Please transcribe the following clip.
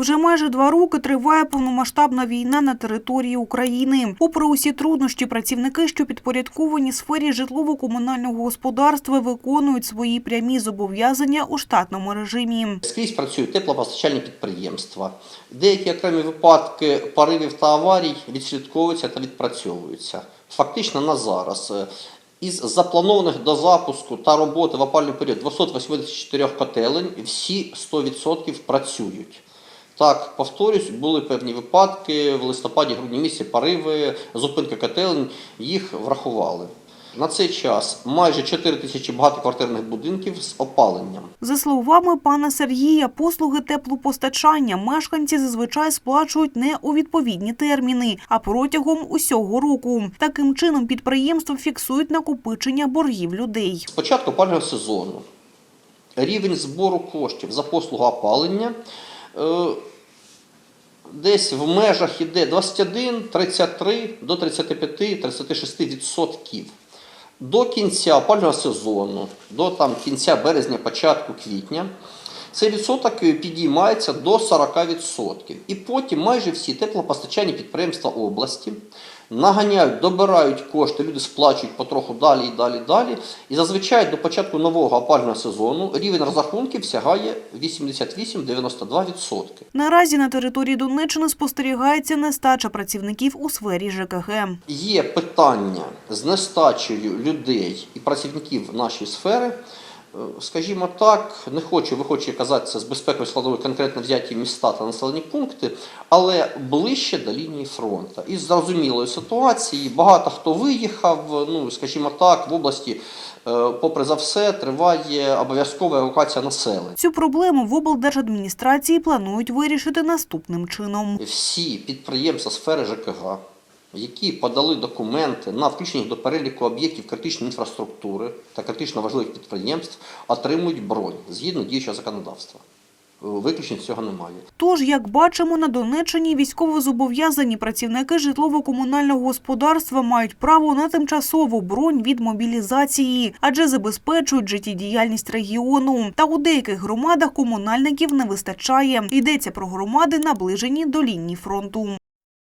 Вже майже два роки триває повномасштабна війна на території України. Попри усі труднощі, працівники, що підпорядковані сфері житлово-комунального господарства, виконують свої прямі зобов'язання у штатному режимі. Скрізь працюють теплопостачальні підприємства. Деякі окремі випадки поривів та аварій відслідковуються та відпрацьовуються. Фактично на зараз. Із запланованих до запуску та роботи в опальний період 284 котелень всі 100% працюють. Так, повторюсь, були певні випадки в листопаді-грудні місяці пориви, зупинки котелень, їх врахували. На цей час майже 4 тисячі багатоквартирних будинків з опаленням. За словами пана Сергія, послуги теплопостачання мешканці зазвичай сплачують не у відповідні терміни, а протягом усього року. Таким чином підприємства фіксують накопичення боргів людей. З початку опалювального сезону рівень збору коштів за послугу опалення десь в межах іде 21, 33 до 35-36%. До кінця опального сезону, до там, кінця березня, початку квітня, цей відсоток підіймається до 40%. І потім майже всі теплопостачальні підприємства області наганяють, добирають кошти, люди сплачують потроху далі і далі, далі. І зазвичай до початку нового опалювального сезону рівень розрахунків сягає 88-92%. Наразі на території Донеччини спостерігається нестача працівників у сфері ЖКГ. Є питання з нестачею людей і працівників нашої сфери. Скажімо так, не хочу, ви хочете казати з безпекової складової конкретно взяті міста та населені пункти, але ближче до лінії фронту. Із зрозумілої ситуації багато хто виїхав, ну скажімо так, в області, е, попри за все, триває обов'язкова евакуація населення. Цю проблему в облдержадміністрації планують вирішити наступним чином. всі підприємства сфери ЖКГ, які подали документи на включення до переліку об'єктів критичної інфраструктури та критично важливих підприємств, отримують бронь згідно діючого законодавства. Виключень цього немає. Тож, як бачимо, на Донеччині військовозобов'язані працівники житлово-комунального господарства мають право на тимчасову бронь від мобілізації, адже забезпечують життєдіяльність регіону. Та у деяких громадах комунальників не вистачає. Йдеться про громади, наближені до лінії фронту.